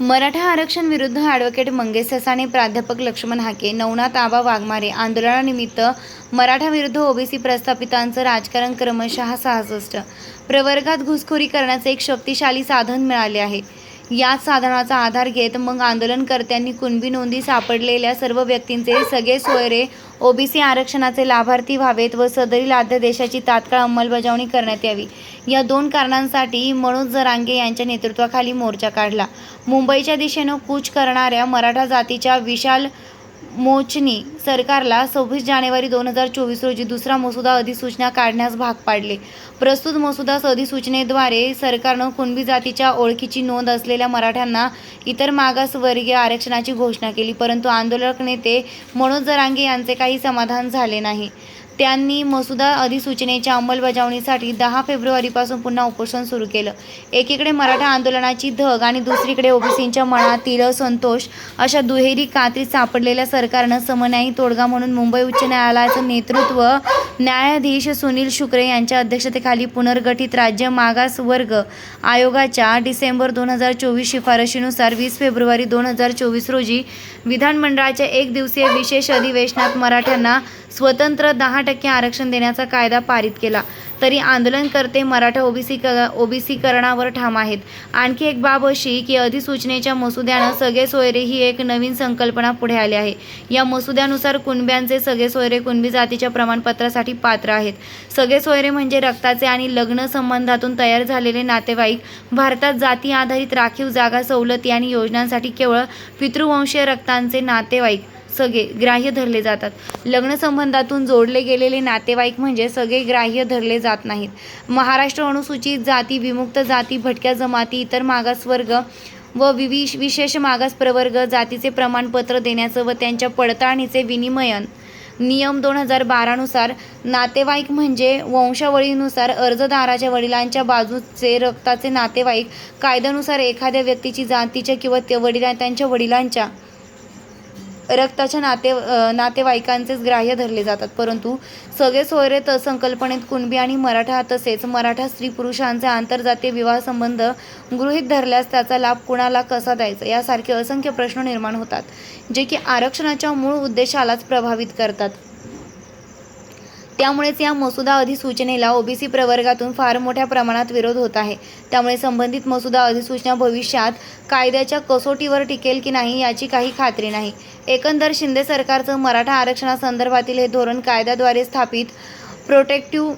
मराठा आरक्षण विरुद्ध ॲडव्होकेट मंगेश ससाणे प्राध्यापक लक्ष्मण हाके नवनाथ आबा वाघमारे आंदोलनानिमित्त मराठा विरुद्ध ओबीसी प्रस्थापितांचं राजकारण क्रमशः सहासष्ट. प्रवर्गात घुसखोरी करण्याचे एक शक्तिशाली साधन मिळाले आहे. याच साधनाचा आधार घेत मग आंदोलनकर्त्यांनी कुणबी नोंदी सापडलेल्या सर्व व्यक्तींचे सगळे सोयरे ओबीसी आरक्षणाचे लाभार्थी व्हावेत व सदरील अध्यादेशाची तात्काळ अंमलबजावणी करण्यात यावी. या दोन कारणांसाठी मनोज जरांगे यांच्या नेतृत्वाखाली मोर्चा काढला. मुंबईच्या दिशेनं कूच करणाऱ्या मराठा जातीच्या विशाल मोचनी सरकारला सव्वीस जानेवारी दोन हजार चोवीस रोजी दुसरा मसुदा अधिसूचना काढण्यास भाग पाडले. प्रस्तुत मसुदा अधिसूचनेद्वारे सरकारनं कुणबी जातीच्या ओळखीची नोंद असलेल्या मराठ्यांना इतर मागासवर्गीय आरक्षणाची घोषणा केली परंतु आंदोलक नेते मनोज जरांगे यांचे काही समाधान झाले नाही. त्यांनी मसुदा अधिसूचनेच्या अंमलबजावणीसाठी दहा फेब्रुवारीपासून पुन्हा उपोषण सुरू केलं. एकीकडे मराठा आंदोलनाची धग आणि दुसरीकडे ओबीसींच्या मनातील संतोष अशा दुहेरी कात्रीत सापडलेल्या सरकारनं समन्यायी तोडगा म्हणून मुंबई उच्च न्यायालयाचं नेतृत्व न्यायाधीश सुनील शुक्रे यांच्या अध्यक्षतेखाली पुनर्गठित राज्य मागास वर्ग आयोगाच्या डिसेंबर दोन हजार चोवीस शिफारशीनुसार वीस फेब्रुवारी दोन हजार चोवीस रोजी विधानमंडळाच्या एक दिवसीय विशेष अधिवेशनात मराठ्यांना स्वतंत्र दहा टक्के आरक्षण देण्याचा कायदा पारित केला. तरी आंदोलनकर्ते मराठा ओबीसी ओबीसीकरणावर ठाम आहेत. आणखी एक बाब अशी की अधिसूचनेच्या मसुद्यानं सगळे सोयरे ही एक नवीन संकल्पना पुढे आली आहे. या मसुद्यानुसार कुणब्यांचे सगळे सोयरे कुणबी जातीच्या प्रमाणपत्रासाठी पात्र आहेत. सगळे सोयरे म्हणजे रक्ताचे आणि लग्न संबंधातून तयार झालेले नातेवाईक भारतात जाती आधारित राखीव जागा सवलती आणि योजनांसाठी केवळ पितृवंशीय रक्तांचे नातेवाईक. सगळे ग्राह्य धरले जातात. लग्नसंबंधातून जोडले गेलेले नातेवाईक म्हणजे सगळे ग्राह्य धरले जात नाहीत. महाराष्ट्र अनुसूचित जाती विमुक्त जाती भटक्या जमाती इतर मागासवर्ग व विविश विशेष मागास प्रवर्ग जातीचे प्रमाणपत्र देण्याचं व त्यांच्या पडताळणीचे विनिमयन नियम दोन हजार बारानुसार नातेवाईक म्हणजे वंशावळीनुसार अर्जदाराच्या वडिलांच्या बाजूचे रक्ताचे नातेवाईक कायद्यानुसार एखाद्या व्यक्तीची जातीच्या किंवा त्या वडिला त्यांच्या वडिलांच्या रक्ताच्या नाते नातेवाईकांचेच ग्राह्य धरले जातात. परंतु सगळे सोयरे तर संकल्पनेत कुणबी आणि मराठा तसेच मराठा स्त्री पुरुषांचे आंतरजातीय विवाह संबंध गृहीत धरल्यास त्याचा लाभ कुणाला कसा द्यायचा? यासारखे असंख्य प्रश्न निर्माण होतात जे की आरक्षणाच्या मूळ उद्देशालाच प्रभावित करतात. त्यामुळेच या मसुदा अधिसूचनेला ओबीसी प्रवर्गातून फार मोठ्या प्रमाणात विरोध होत आहे. त्यामुळे संबंधित मसुदा अधिसूचना भविष्यात कायद्याच्या कसोटीवर टिकेल की नाही याची काही खात्री नाही. एकंदर शिंदे सरकारचं मराठा आरक्षणासंदर्भातील हे धोरण कायद्याद्वारे स्थापित प्रोटेक्टिव्ह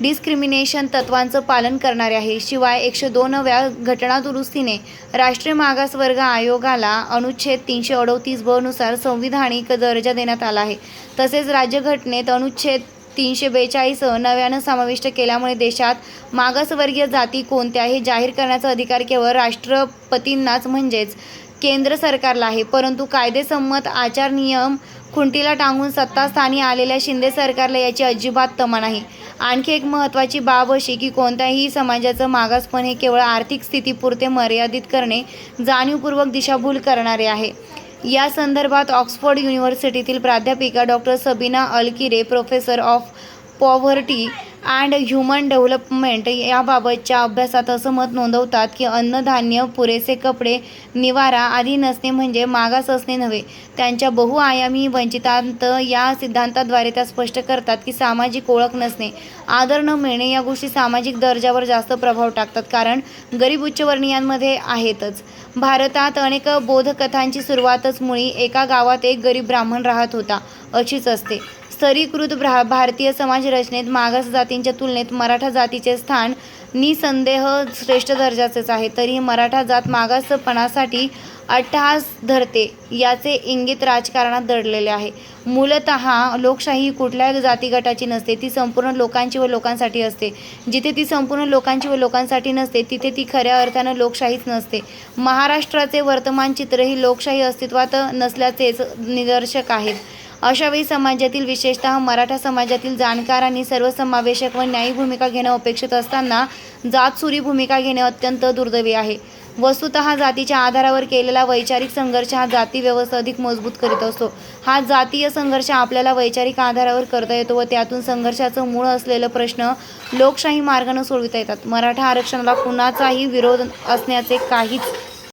डिस्क्रिमिनेशन तत्वांचं पालन करणारे आहे. शिवाय एकशे दोनव्या घटना दुरुस्तीने राष्ट्रीय मागासवर्ग आयोगाला अनुच्छेद तीनशे अडोतीस ब नुसार संविधानिक दर्जा देण्यात आला आहे. तसेच राज्यघटनेत अनुच्छेद तीनशे बेचाळीस नव्यानं समाविष्ट केल्यामुळे देशात मागासवर्गीय जाती कोणत्या हे जाहीर करण्याचा अधिकार केवळ राष्ट्रपतींनाच म्हणजेच केंद्र सरकारला आहे. परंतु कायदेसंमत आचार नियम खुंटीला टांगून सत्तास्थानी आलेल्या शिंदे सरकारला याची अजिबात तमा नाही. आणखी एक महत्त्वाची बाब अशी की कोणत्याही समाजाचं मागासपण हे केवळ आर्थिक स्थितीपुरते मर्यादित करणे जाणीवपूर्वक दिशाभूल करणारे आहे. या संदर्भात ऑक्सफोर्ड युनिव्हर्सिटीतील प्राध्यापिका doctor Sabina Alkire professor of poverty and human development याबाबतच्या अभ्यासात असं मत नोंदवतात की अन्नधान्य पुरेसे कपडे निवारा आदी नसणे म्हणजे मागास असणे नव्हे. त्यांच्या बहुआयामी वंचितांत या सिद्धांताद्वारे त्या स्पष्ट करतात की सामाजिक ओळख नसणे आदर न मिळणे या गोष्टी सामाजिक दर्जावर जास्त प्रभाव टाकतात कारण गरीब उच्चवर्णीयांमध्ये आहेतच. भारतात अनेक बोधकथांची सुरुवातच मुळी एका गावात एक गरीब ब्राह्मण राहत होता अशीच असते. स्तरीकृत भ्रा भारतीय समाज रचनेत मागास जातींच्या तुलनेत मराठा जातीचे स्थान निसंदेह श्रेष्ठ दर्जाचेच आहे. तरीही मराठा जात मागासपणासाठी अट्टहास धरते याचे इंगित राजकारणात दडलेले आहे. मूलत लोकशाही ही कुठल्या जाती गटाची नसते ती संपूर्ण लोकांची व लोकांसाठी असते. जिथे ती संपूर्ण लोकांची व लोकांसाठी नसते तिथे ती खऱ्या अर्थानं लोकशाहीच नसते. महाराष्ट्राचे वर्तमान चित्र ही लोकशाही अस्तित्वात नसल्याचेच निदर्शक आहेत. अशावेळी समाजातील विशेषतः मराठा समाजातील जाणकारांनी सर्वसमावेशक व न्यायी भूमिका घेणं अपेक्षित असताना जातसुरी भूमिका घेणे अत्यंत दुर्दैवी आहे. वस्तुतः जातीच्या आधारावर केलेला वैचारिक संघर्ष हा जाती व्यवस्था अधिक मजबूत करीत असतो. हा जातीय संघर्ष आपल्याला वैचारिक आधारावर करता येतो व त्यातून संघर्षाचं मूळ असलेलं प्रश्न लोकशाही मार्गानं सोडविता येतात. मराठा आरक्षणाला कुणाचाही विरोध असण्याचे काहीच